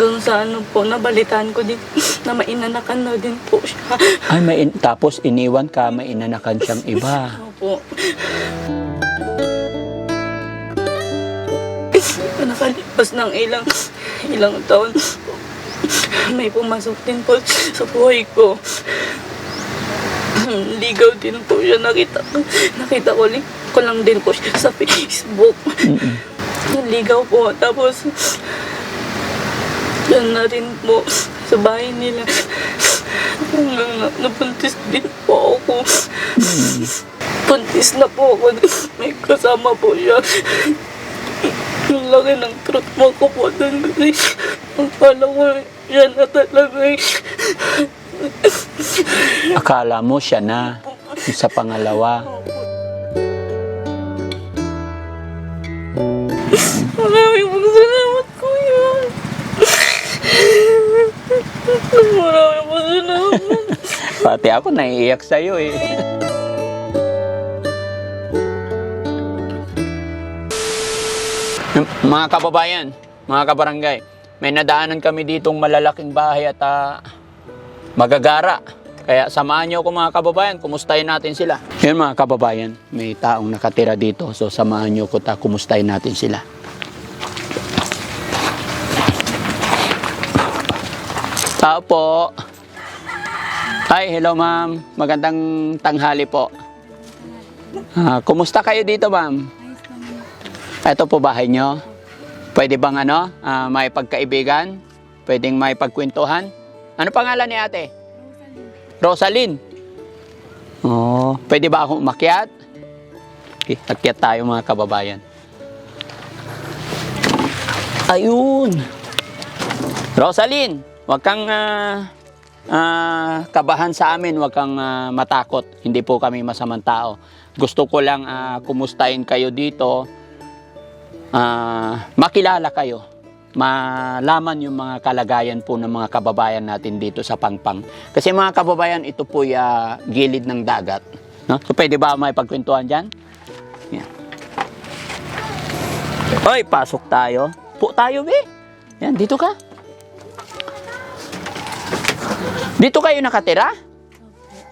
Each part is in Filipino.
Hanggang sa ano po, nabalitaan ko din na mainanakan na din po siya. Ay, may in- tapos iniwan ka, may inanakan siyang iba. Opo. Nakalipas ng ilang ilang taon, may pumasok din po sa buhay ko. Ligaw din po siya. Nakita ko, nakita ko, li- ko lang din po siya sa Facebook. Mm-mm. Ligaw po. Tapos, yan na rin po sa bahay nila. Hanggang na, nabuntis din po ako. Buntis na po ako. May kasama po siya. Ang laki ng truth mo ko po doon kasi ang kala ko yan na talaga eh. Akala mo siya na yung sa pangalawa. Maraming pong salamat kuya. Maraming pong salamat. Pati ako naiiyak sa'yo eh. mga kababayan, mga kabarangay, may nadaanan kami ditong malalaking bahay at ah, magagara. Kaya samahan niyo ako mga kababayan, kumustahin natin sila. Yun mga kababayan, may taong nakatira dito. So samahan niyo ko ta, kumustahin natin sila. Tao po. Hi, hello ma'am. Magandang tanghali po. Ah, kumusta kayo dito ma'am? Ito po bahay nyo? Pwede bang ano, ah, may pagkaibigan? Pwedeng may pagkwentuhan? Ano pangalan ni ate? Rosaline. Oh, pwede ba akong umakyat? Okay, akyat tayo mga kababayan. Ayun. Rosaline, wag kang ah, ah, kabahan sa amin, wag kang ah, matakot. Hindi po kami masamang tao. Gusto ko lang ah, kumustahin kayo dito. Ah, makilala kayo. Malaman yung mga kalagayan po ng mga kababayan natin dito sa Pangpang. Kasi mga kababayan, ito po ah, gilid ng dagat. No? So pwede ba may pagkwentuhan dyan? Yan. Oy, pasok tayo. Po tayo, be. Yan, dito ka. Dito kayo nakatira?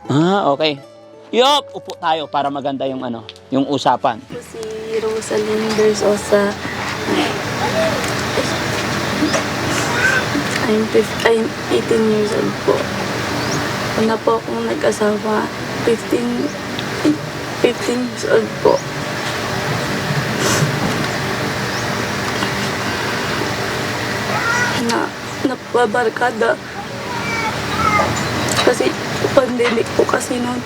Ah, okay. Yup, upo tayo para maganda yung ano, yung usapan. si Rosalind Bersosa. I'm, fif- I'm 18 years old po. Una po akong nag-asawa. 15, 15 years old po. Na, napabarkada. Kasi pandemic po kasi noon.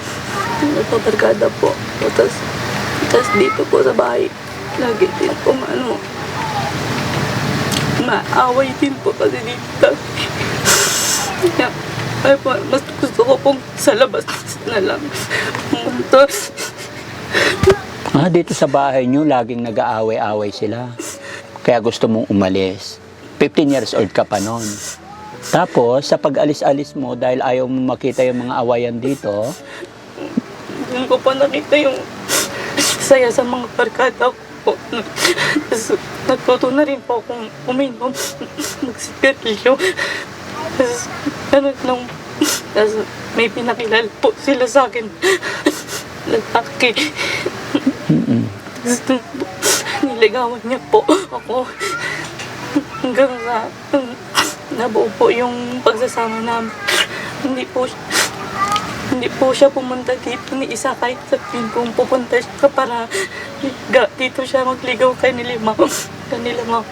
Napabarkada po. Tapos tapos dito po sa bahay, lagi din po ano, maaway din po kasi dito. Kaya, ay po, mas gusto ko pong sa labas na lang. Pumunta. Ah, dito sa bahay nyo, laging nag-aaway-away sila. Kaya gusto mong umalis. 15 years old ka pa noon. Tapos, sa pag-alis-alis mo, dahil ayaw mo makita yung mga awayan dito, Doon ko pa nakita yung saya sa mga barkada ko po. Tapos, natuto na rin po akong uminom, magsigarilyo. Tapos, ganun lang. Tapos, may pinakilala po sila sa akin. Lalaki. Tapos, niligawan niya po ako. Hanggang sa, nabuo po yung pagsasama namin. Hindi po hindi po siya pumunta dito ni isa kahit sabihin kong pupunta siya para dito siya magligaw kay nilima kanila mga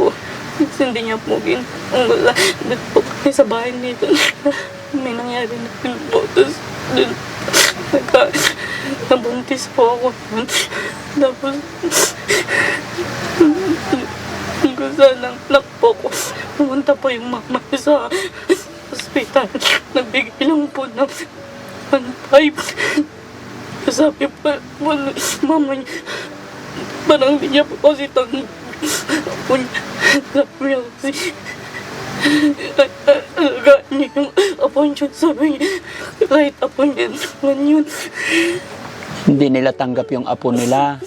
po. Hindi niya po gin. Ang wala. Doon po kami sa bahay nito. May nangyari na din po. Tapos doon nagka, nabuntis po ako. nun. Tapos sa nang nakpo ko. Pumunta po yung mama sa hospital. Nagbigay lang po ng 1.5. Sabi pa, wala, mama niya, parang hindi niya po kasi tanggap. Sabi niya kasi, alagaan niya yung apo niya. Sabi niya, kahit apo niya naman yun. hindi nila tanggap yung apo nila.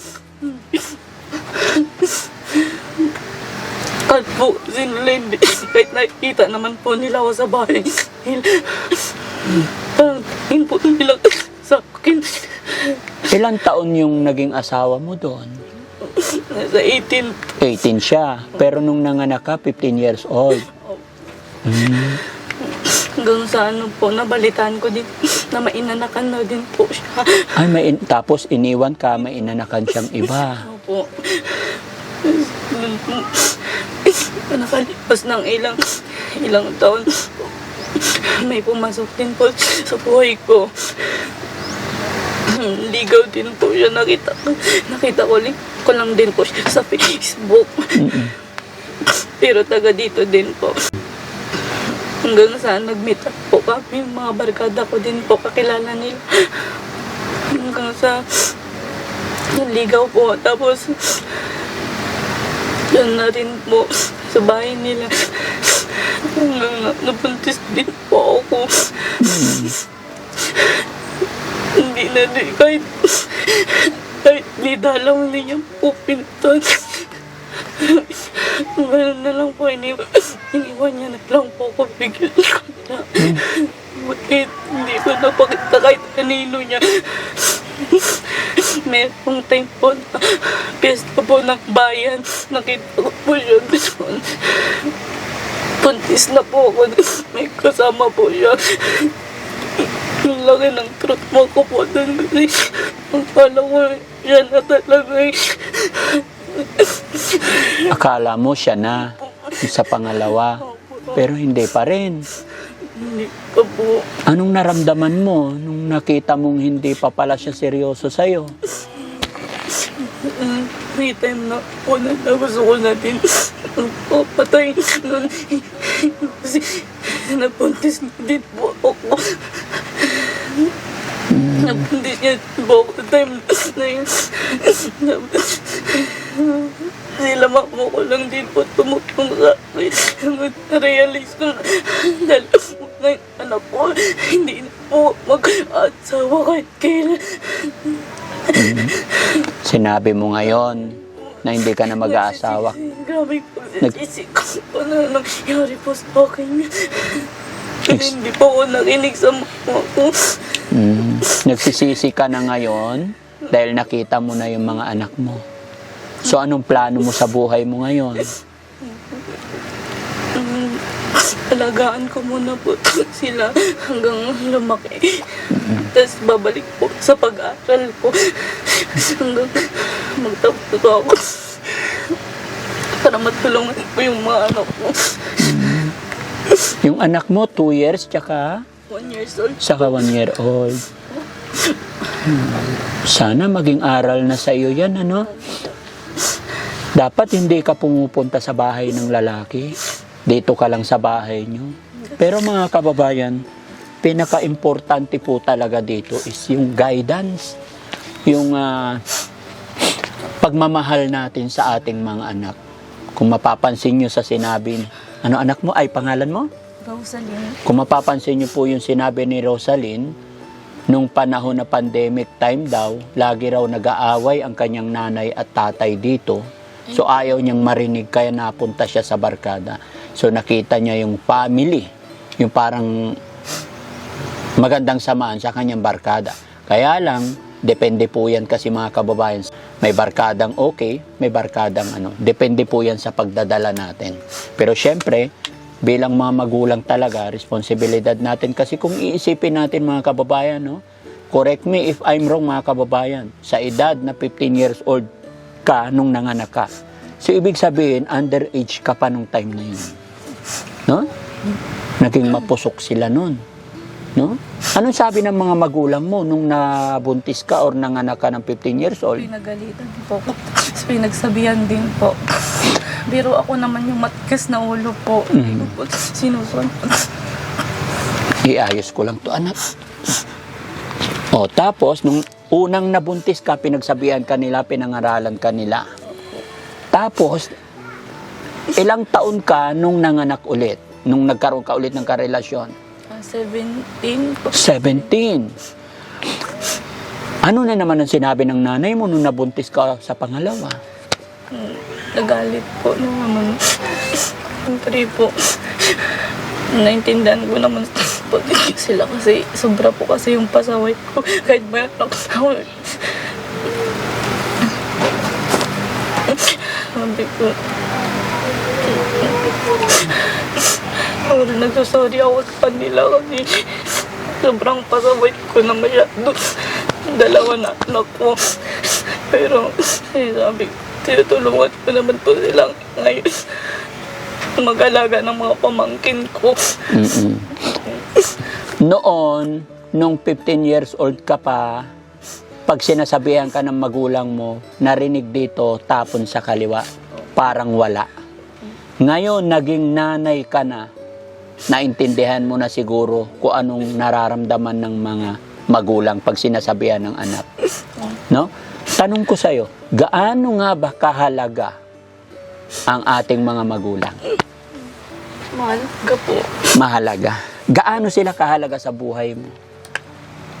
Nila hindi. Kahit nakikita naman po nila ako sa bahay. Parang tingin po nila sa akin. Ilang taon yung naging asawa mo doon? Nasa 18 18 siya. Pero nung nanganak ka, 15 years old. Mm. hanggang sa ano po, nabalitaan ko din na mainanakan na din po siya. Ay, may in- tapos iniwan ka, may inanakan siyang iba. Opo. Nakalipas ng ilang ilang taon, may pumasok din po sa buhay ko. Ligaw din po siya. Nakita ko, nakita ko, lang, ko lang din po siya sa Facebook. Pero taga dito din po. Hanggang saan nag-meet up po kami, mga barkada ko din po, kakilala nila. Hanggang sa naligaw po. Tapos, yun na rin po sa bahay nila. Na, napuntis din po ako. Hindi na din, kahit, kahit nidalaw niya po pinuntan. Ganun na lang po, iniwan, iniwan niya na lang po ako bigla ko na. Bakit hindi ko napakita kahit kanino niya. Merong time po na piyesta po ng bayan. Nakita ko po doon. Puntis na po ako. May kasama po siya. Yung laki ng truth mo ko po doon ang kala ko siya na talaga eh. Akala mo siya na sa pangalawa. Pero hindi pa rin. Hindi pa po. Anong naramdaman mo nung nakita mong hindi pa pala siya seryoso sa'yo? Mm, May time na po na gusto ko natin papatay nun. Kasi napuntis na din po ako. Napuntis niya po ako time na yun. Sila mamo ko lang din po tumutong sa akin. Na-realize ko na dahil na yung anak ko, hindi na po mag-asawa kahit kailan. Sinabi mo ngayon na hindi ka na mag-aasawa. Grabe po, Nag- ko ano nangyari po sa akin. Hindi po ako nakinig sa mama ko. Mm. Nagsisisi ka na ngayon dahil nakita mo na yung mga anak mo. So anong plano mo sa buhay mo ngayon? Alagaan ko muna po sila hanggang lumaki. Tapos babalik po sa pag-aaral ko. Hanggang magtapos ako. Para matulungan ko yung mga anak ko. Yung anak mo, 2 years, tsaka One years old. saka 1 year old. Sana maging aral na sa iyo yan, ano? Dapat hindi ka pumupunta sa bahay ng lalaki. Dito ka lang sa bahay nyo. Pero mga kababayan, pinaka-importante po talaga dito is yung guidance. Yung ah, pagmamahal natin sa ating mga anak. Kung mapapansin nyo sa sinabi, ano anak mo? Ay, pangalan mo? Rosaline. Kung mapapansin niyo po yung sinabi ni Rosalyn, nung panahon na pandemic time daw, lagi raw nag-aaway ang kanyang nanay at tatay dito. So ayaw niyang marinig kaya napunta siya sa barkada. So nakita niya yung family, yung parang magandang samaan sa kanyang barkada. Kaya lang, depende po yan kasi mga kababayan. May barkadang okay, may barkadang ano. Depende po yan sa pagdadala natin. Pero syempre, bilang mga magulang talaga, responsibilidad natin. Kasi kung iisipin natin mga kababayan, no? correct me if I'm wrong mga kababayan, sa edad na 15 years old ka nung nanganak ka. So, ibig sabihin, underage ka pa nung time na yun. No? Naging mapusok sila nun. No? Anong sabi ng mga magulang mo nung nabuntis ka or nanganak ka ng 15 years old? Pinagalitan po. Tapos pinagsabihan din po. Pero ako naman yung matigas na ulo po. Hindi ko po sinusunod. Iayos ko lang to anak. O tapos, nung unang nabuntis ka, pinagsabihan ka nila, pinangaralan ka nila. Tapos, ilang taon ka nung nanganak ulit? Nung nagkaroon ka ulit ng karelasyon? Ah, 17 po. 17. Ano na naman ang sinabi ng nanay mo nung nabuntis ka sa pangalawa? Nagalit po naman. Siyempre po, naintindihan ko naman din sila kasi sobra po kasi yung pasaway ko. Kahit may anak ako. Sabi ko, Sorry, nagsasorry ako sa kanila kasi sobrang pasaway ko na masyado. Dalawa na anak ko. Pero, eh, sabi ko, tinutulungan ko naman po silang ngayon mag-alaga ng mga pamangkin ko. Mm-mm. Noon, nung 15 years old ka pa, pag sinasabihan ka ng magulang mo, narinig dito, tapon sa kaliwa, parang wala. Ngayon, naging nanay ka na, naintindihan mo na siguro kung anong nararamdaman ng mga magulang pag sinasabihan ng anak. No? Tanong ko sa'yo, gaano nga ba kahalaga ang ating mga magulang? Mahal ka po. Mahalaga. Gaano sila kahalaga sa buhay mo?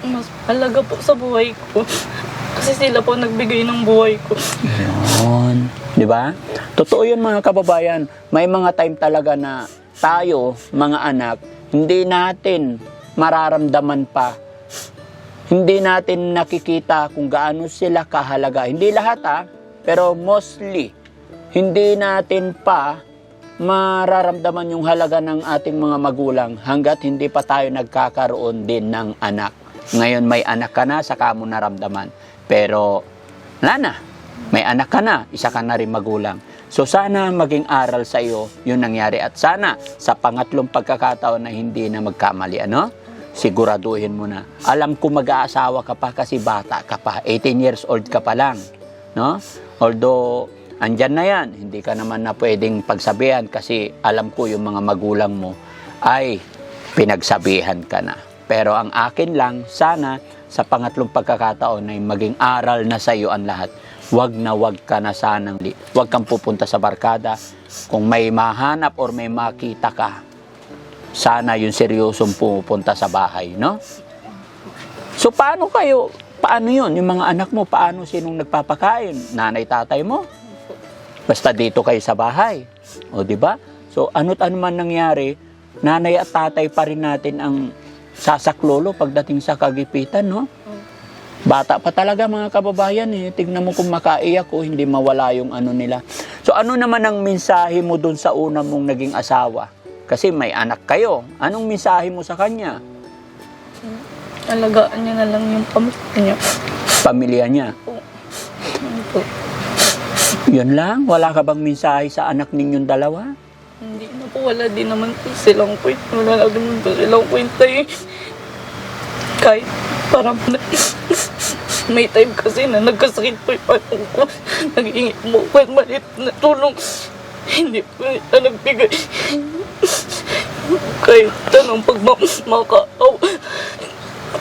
Mas mahalaga po sa buhay ko. Kasi sila po nagbigay ng buhay ko. Yun. Di ba? Totoo yun mga kababayan. May mga time talaga na tayo, mga anak, hindi natin mararamdaman pa. Hindi natin nakikita kung gaano sila kahalaga. Hindi lahat ha, pero mostly, hindi natin pa mararamdaman yung halaga ng ating mga magulang hanggat hindi pa tayo nagkakaroon din ng anak. Ngayon may anak ka na, saka mo naramdaman. Pero, wala na. May anak ka na, isa ka na rin magulang. So sana maging aral sa iyo yung nangyari at sana sa pangatlong pagkakataon na hindi na magkamali, ano? Siguraduhin mo na. Alam ko mag-aasawa ka pa kasi bata ka pa. 18 years old ka pa lang, no? Although andyan na yan, hindi ka naman na pwedeng pagsabihan kasi alam ko yung mga magulang mo ay pinagsabihan ka na. Pero ang akin lang, sana sa pangatlong pagkakataon ay maging aral na sa iyo ang lahat. Wag na wag ka na sanang, li- wag kang pupunta sa barkada. Kung may mahanap or may makita ka, sana yung seryosong pupunta sa bahay, no? So paano kayo, paano yun? Yung mga anak mo, paano sinong nagpapakain? Nanay, tatay mo? Basta dito kayo sa bahay. O, di ba? So, ano't ano man nangyari, nanay at tatay pa rin natin ang sasaklolo pagdating sa kagipitan, no? Bata pa talaga mga kababayan eh. Tignan mo kung makaiyak o hindi mawala yung ano nila. So ano naman ang mensahe mo dun sa una mong naging asawa? Kasi may anak kayo. Anong mensahe mo sa kanya? Alagaan niya na lang yung pamilya niya. Pamilya niya. Ano po? Yun lang? Wala ka bang mensahe sa anak ninyong dalawa? Hindi na po, wala din naman po silang point. Wala din po silang kwenta eh. Kahit parang na, may time kasi na nagkasakit po yung ano ko. Naghingi mo ko yung maliit na tulong. Hindi po nila nagbigay. Kahit tanong pag ma- makaaw.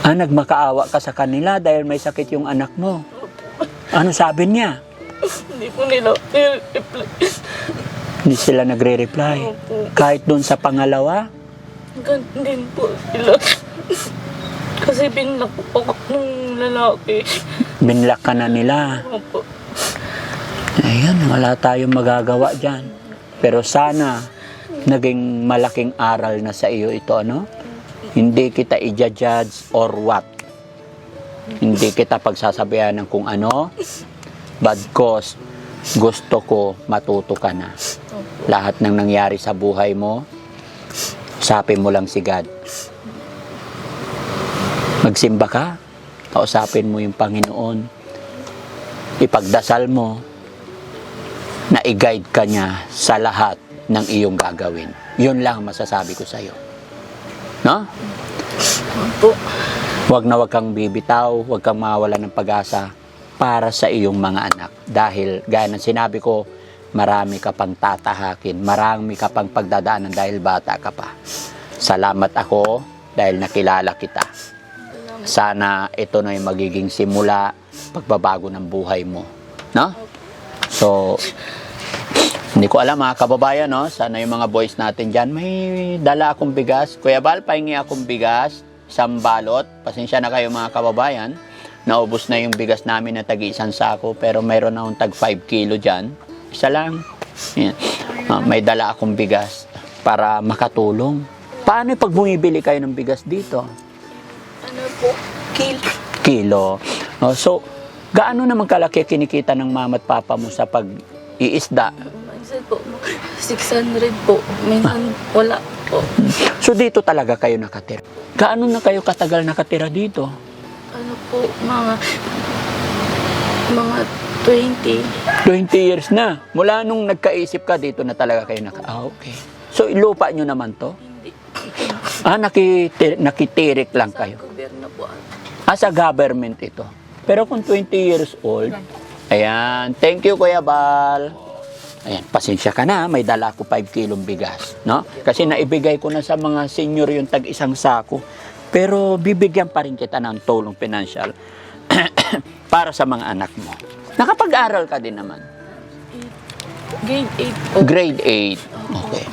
Ah, nagmakaawa ka sa kanila dahil may sakit yung anak mo. Ano sabi niya? Hindi po nila i-reply. Hindi sila nagre-reply. Opo. Kahit doon sa pangalawa, Ganun din po sila. Kasi binlock po ako ng lalaki. binlock ka na nila. Opo. Ayun, wala tayong magagawa dyan. Pero sana, naging malaking aral na sa iyo ito, ano? Hindi kita i-judge or what. Hindi kita pagsasabihan ng kung ano. But cause, gusto ko matuto ka na. Lahat ng nangyari sa buhay mo, usapin mo lang si God. Magsimba ka, kausapin mo yung Panginoon. Ipagdasal mo na i-guide ka niya sa lahat ng iyong gagawin. Yun lang ang masasabi ko sa iyo. No? Huwag na huwag kang bibitaw, huwag kang mawala ng pag-asa para sa iyong mga anak. Dahil, gaya ng sinabi ko, marami ka pang tatahakin, marami ka pang pagdadaanan dahil bata ka pa. Salamat ako dahil nakilala kita. Sana ito na yung magiging simula, pagbabago ng buhay mo. No? So, hindi ko alam mga kababayan, no? Sana yung mga boys natin dyan, may dala akong bigas. Kuya Bal, pahingi akong bigas, isang balot. Pasensya na kayo mga kababayan. Naubos na yung bigas namin na tagi isang sako, pero mayroon akong tag 5 kilo dyan. Isa lang. Yan. Ah, may dala akong bigas para makatulong. Paano pag bumibili kayo ng bigas dito? Ano po? Kill. Kilo. Oh, so, gaano naman kalaki kinikita ng mama at papa mo sa pag-iisda? Minsan po, 600 po. Minsan wala po. So, dito talaga kayo nakatira. Gaano na kayo katagal nakatira dito? Po, mga mga 20. 20 years na. Mula nung nagkaisip ka dito na talaga kayo naka... Ah, okay. So, ilupa nyo naman to? Hindi. Ah, nakiti- nakitirik lang Sa kayo. gobyerno po. Ah, sa government ito. Pero kung 20 years old, ayan, thank you Kuya Bal. Ayan, pasensya ka na, may dala ko 5 kilong bigas, no? Kasi naibigay ko na sa mga senior yung tag isang sako. Pero bibigyan pa rin kita ng tulong financial para sa mga anak mo. Nakapag-aral ka din naman. Grade 8 po. Grade 8. Okay.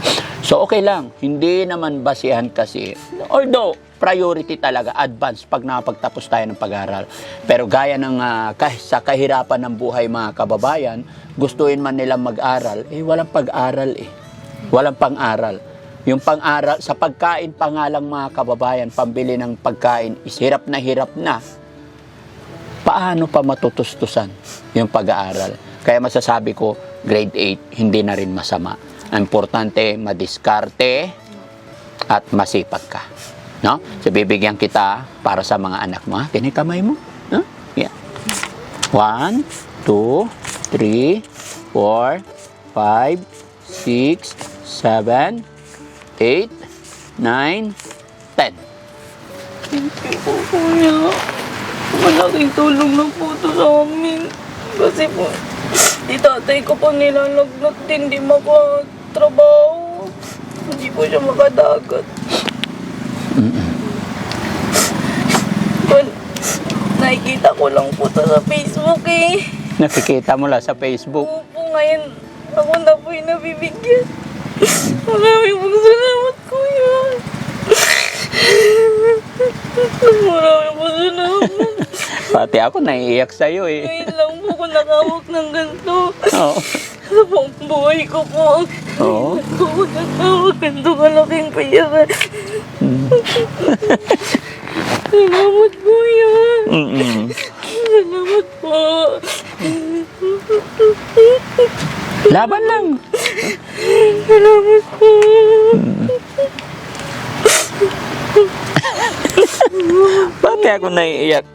So, okay lang. Hindi naman basihan kasi. Although, priority talaga, advance pag nakapagtapos tayo ng pag-aaral. Pero gaya ng ah, kah- sa kahirapan ng buhay mga kababayan, gustuin man nilang mag-aral, eh walang pag-aral eh. Walang pang-aral. Yung pang-aral, sa pagkain pa nga lang mga kababayan, pambili ng pagkain, is hirap na hirap na paano pa matutustusan yung pag-aaral. Kaya masasabi ko, grade 8, hindi na rin masama. Importante, madiskarte at masipag ka. No? So, bibigyan kita para sa mga anak mo. ha? Kinikamay mo. No? Yeah. 1, 2, 3, 4, 5, 6, 7, 8, 9, 10. Thank you po, kuya. Malaking tulong na po ito sa amin. Kasi po, di tatay ko po nilalagnat din, di makatrabaho. Hindi po siya makadagat. Kun, nakikita ko lang po ito sa Facebook eh. Nakikita mo lang sa Facebook. Oo po, ngayon ako na po yung nabibigyan. Maraming pong salamat, kuya. Maraming pong salamat. Pati ako naiiyak sa'yo eh. Ngayon lang po ako nakawak ng ganito. Oo. Sa buong buhay ko po. Oo. Ako ako nakawak ganito kalaking pera. Mm. Salamat, kuya. Mm-mm. Salamat po. Laban lang. Salamat po. Pati ako naiiyak.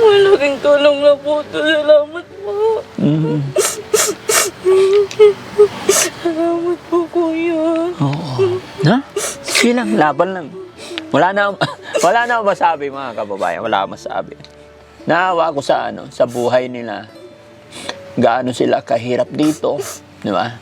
Malaking tulong na po ito. Salamat po. Mm. Salamat po, kuya. Oo. Na? Sige lang, laban lang. Wala na, wala na akong masabi mga kababayan. Wala akong masabi. Naawa ako sa ano, sa buhay nila. Gaano sila kahirap dito, di ba?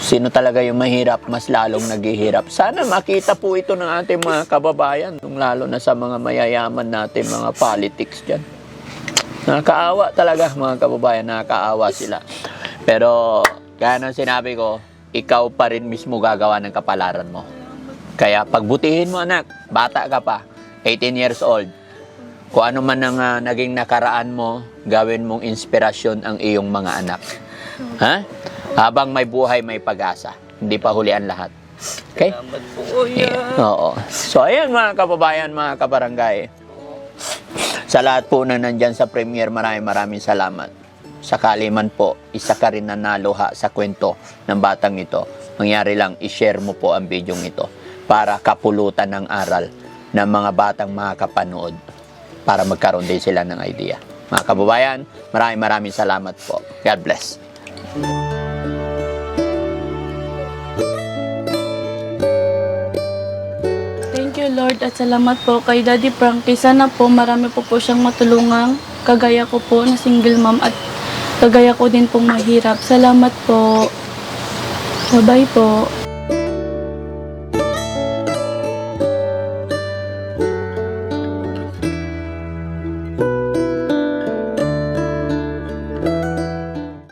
Sino talaga yung mahirap, mas lalong naghihirap. Sana makita po ito ng ating mga kababayan, lalo na sa mga mayayaman natin, mga politics dyan. Nakakaawa talaga mga kababayan, nakakaawa sila. Pero, nang sinabi ko, ikaw pa rin mismo gagawa ng kapalaran mo. Kaya pagbutihin mo anak, bata ka pa, 18 years old. Kung ano man ang ah, naging nakaraan mo, gawin mong inspirasyon ang iyong mga anak. Ha? Habang may buhay, may pag-asa. Hindi pa huli ang lahat. Okay? Salamat po, kuya. Yeah. Oo. So, ayan mga kababayan, mga kabarangay. Sa lahat po na nandyan sa premiere, maraming maraming salamat. Sakali man po, isa ka rin naluha sa kwento ng batang ito. Mangyari lang, i-share mo po ang video ito para kapulutan ng aral ng mga batang makakapanood para magkaroon din sila ng idea. Mga kababayan, maraming maraming salamat po. God bless. Thank you, Lord, at salamat po kay Daddy Frankie. Sana po marami po po siyang matulungang kagaya ko po na single mom at kagaya ko din pong mahirap. Salamat po. Bye-bye po.